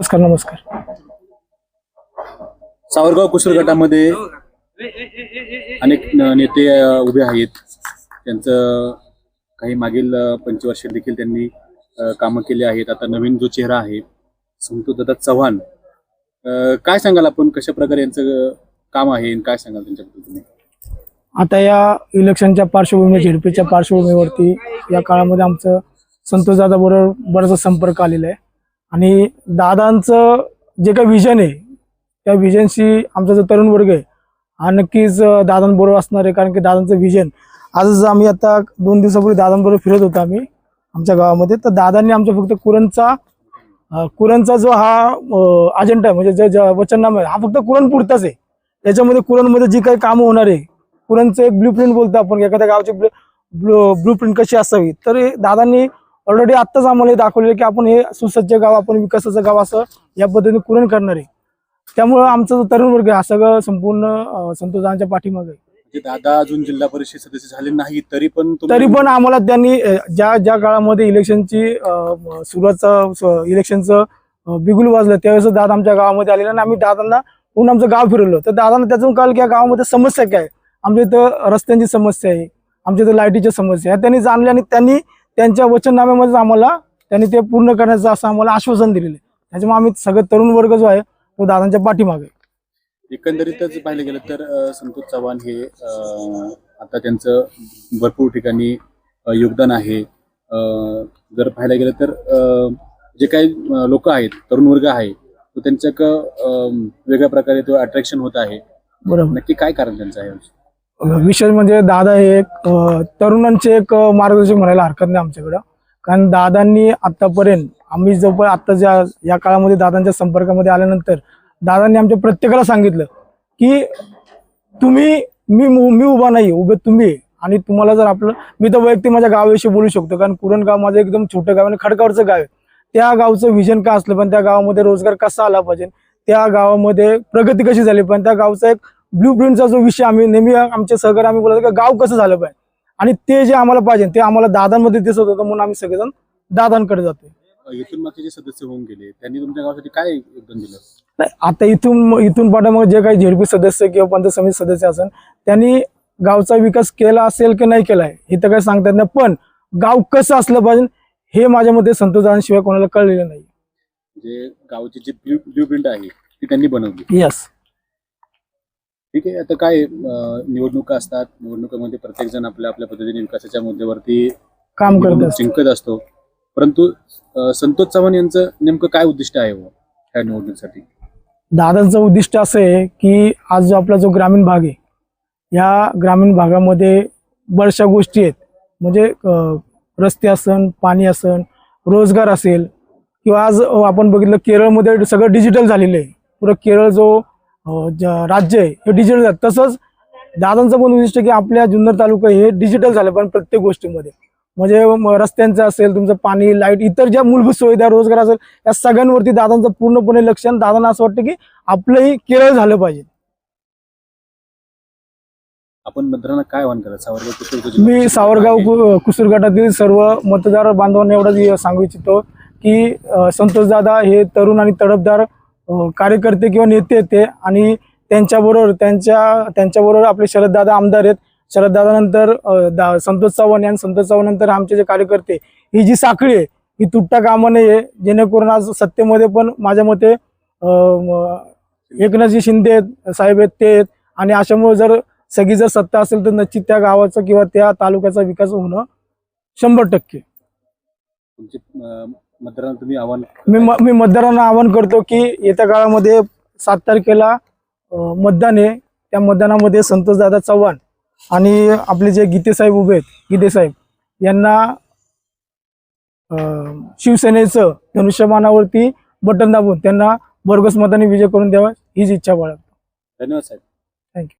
नमस्कार नमस्कार. सावरगाव कुसर गटामध्ये अनेक न- नेते अ, उभे आहेत. त्यांचं काही मागील अ, पंचवार्षिक देखील त्यांनी अ, कामं केली आहेत. आता नवीन जो चेहरा आहे संतोष दादा चव्हाण. अ, काय सांगाल आपण? कशा प्रकारे यांचं अ, काम आहे आणि काय सांगाल त्यांच्याबद्दल तुम्ही? आता या इलेक्शनच्या पार्श्वभूमी झेडपीच्या पार्श्वभूमीवरती या काळामध्ये आमचं संतोष दादा बरोबर बराचसा संपर्क आलेला आहे. आणि दादांचं जे काही विजन आहे त्या विजनशी आमचा जो तरुण वर्ग आहे हा नक्कीच दादांबरोबर असणार आहे. कारण की दादांचं विजन आजच आम्ही आता दोन दिवसापूर्वी दादांबरोबर फिरत होतो आम्ही आमच्या गावामध्ये. तर दादांनी आमच्या फक्त कुरणचा कुरणचा जो हा अजेंडा आहे म्हणजे जो जो वचननामा आहे हा फक्त कुरण पुरताच आहे. त्याच्यामध्ये कुरणमध्ये जी काही कामं होणार आहे कुरणचं एक ब्लू प्रिंट बोलतो आपण एखाद्या गावची ब्लू प्रिंट कशी असावी. तर दादांनी ऑलरेडी आत्ताच आम्हाला दाखवलेलं की आपण हे सुसज्ज गाव आपण विकासाचं गाव असं या पद्धतीने कुरण करणार आहे त्यामुळं आमचा जो तरुण वर्ग आहे हा सगळं संपूर्ण संतोषांच्या पाठीमागे आहे. म्हणजे दादा अजून जिल्हा परिषद सदस्य झाले नाही तरी पण तरी पण आम्हाला त्यांनी अं, ज्या ज्या काळामध्ये इलेक्शनची अं, सुरुवातचं स- इलेक्शनचं अं, बिगुल वाजलं त्यावेळेस दादा आमच्या गावामध्ये आलेला आणि आम्ही दादांना पूर्ण आमचं गाव फिरवलं तर दादांना त्यातून कळलं की या गावामध्ये समस्या काय आहे. आमच्या इथं रस्त्यांची समस्या आहे आमच्या इथं लाईटीच्या समस्या आहे त्यांनी जाणले आणि त्यांनी त्यांच्या वचननाम्यामध्ये आम्हाला त्यांनी ते पूर्ण करण्याचं असं आम्हाला आश्वासन दिलेलं आहे. त्याच्यामुळे आम्ही सगळं तरुण वर्ग जो आहे तो दादांच्या पाठीमागे. एकंदरीतच पाहिलं गेलं तर संतोष चव्हाण हे आता त्यांचं भरपूर ठिकाणी योगदान आहे. जर पाहायला गेलं तर जे काही लोक आहेत तरुण वर्ग आहे तो त्यांच्या वेगळ्या प्रकारे तो अट्रॅक्शन होत आहे. बरोबर. नक्की काय कारण त्यांचं आहे? विशेष म्हणजे दादा हे एक तरुणांचे एक मार्गदर्शक म्हणायला हरकत नाही आमच्याकडं. कारण दादांनी आतापर्यंत आम्ही जो आत्ता ज्या या काळामध्ये दादांच्या संपर्कामध्ये आल्यानंतर दादांनी आमच्या प्रत्येकाला सांगितलं की तुम्ही मी मी उभा नाही उभे तुम्ही आणि तुम्हाला जर आपलं मी तर वैयक्तिक माझ्या गावाविषयी बोलू शकतो कारण कुरण गाव माझं एकदम छोटं गाव आणि खडकावरचं गाव आहे. त्या गावचं विजन काय असलं पण त्या गावामध्ये रोजगार कसा आला पाहिजे त्या गावामध्ये प्रगती कशी झाली पण त्या गावचा एक ब्ल्यू प्रिंटचा जो विषय आम्ही नेहमी आमचे सहकारी आम्ही बोलतो की गाव कसं झालं पाहिजे? आणि ते जे आम्हाला पाहिजे ते आम्हाला दादांमध्ये दिसत होतं म्हणून आम्ही सगळेजण दादांकडे जातो इथून मागचे जे सदस्य होऊन गेले त्यांनी तुमच्या गावासाठी काय योगदान दिलं? नाही, आता इथून इथून पाठीमागे जे काही झेडपी सदस्य किंवा पंचायत समिती सदस्य असेल त्यांनी गावचा विकास केला असेल की नाही केलाय हे तर काही सांगता येत नाही पण गाव कसं असलं पाहिजे हे माझ्या मते संतोषांशिवाय कोणाला कळलेलं नाही. जे गावची जी ब्ल्यू प्रिंट आहे ती त्यांनी बनवली. यस ठीक आहे. आता काय अ, निवडणुका असतात. निवडणुकामध्ये प्रत्येक जण आपल्या आपल्या पद्धतीने विकासाच्या मुद्द्यावरती काम करत निवडणूक असते. जिंकत असतो. परंतु अ, संतोष चव्हाण यांचं नेमकं काय उद्दिष्ट आहे हो ह्या निवडणुकीसाठी? दादांचं उद्दिष्ट असं आहे की आज जो आपला जो ग्रामीण भाग आहे या ग्रामीण भागामध्ये बऱ्याचशा गोष्टी आहेत. म्हणजे अं, रस्ते असन पाणी असन रोजगार असेल किंवा आज अं, आपण बघितलं केरळमध्ये सगळं डिजिटल झालेलं आहे. पुरं केरळ ज- राज्य आहे हे डिजिटल झालं. तसंच दादांचं पण उद्दिष्ट की आपल्या जुन्नर तालुका हे डिजिटल झालं पण प्रत्येक गोष्टीमध्ये. म्हणजे रस्त्यांचं असेल तुमचं पाणी लाइट इतर ज्या मूलभूत सुविधा रोजगार असेल या सगळ्यांवरती दादांचं पूर्णपणे लक्ष आणि दादांना असं वाटतं की आपलंही केरळ झालं पाहिजे. आपण मतदारांना काय आवाहन करा सावरगाव मी सावरगाव कुसूर गटातील सर्व मतदार बांधवांना एवढंच सांगू इच्छितो की संतोष दादा हे तरुण आणि तडफदार कार्यकर्ते किंवा नेते आहेत ते आणि त्यांच्याबरोबर त्यांच्या त्यांच्याबरोबर आपले शरददादा आमदार आहेत. शरददादानंतर दा संतोष चव्हाण आणि संतोष चव्हाणनंतर आमचे जे कार्यकर्ते ही जी साखळी आहे ही तुटता कामा नये जेणेकरून आज सत्तेमध्ये पण माझ्या मते एकनाथजी शिंदे आहेत, साहेब आहेत ते आहेत. आणि अशामुळे जर सगळी जर सत्ता असेल तर नक्कीच त्या गावाचा किंवा त्या तालुक्याचा विकास होणं शंभर टक्के. मतदारांना तुम्ही आवाहन मी म- मी मतदारांना आवाहन करतो की येत्या काळामध्ये सात तारखेला अं, मतदान आहे. त्या मतदानामध्ये संतोषदादा चव्हाण आणि आपले जे गीते साहेब उभे आहेत गीते साहेब यांना अं, शिवसेनेचं धनुष्यमानावरती बटन दाबून त्यांना भरघोस मताने विजय करून द्यावा हीच इच्छा बाळगतो. धन्यवाद साहेब. थँक्यू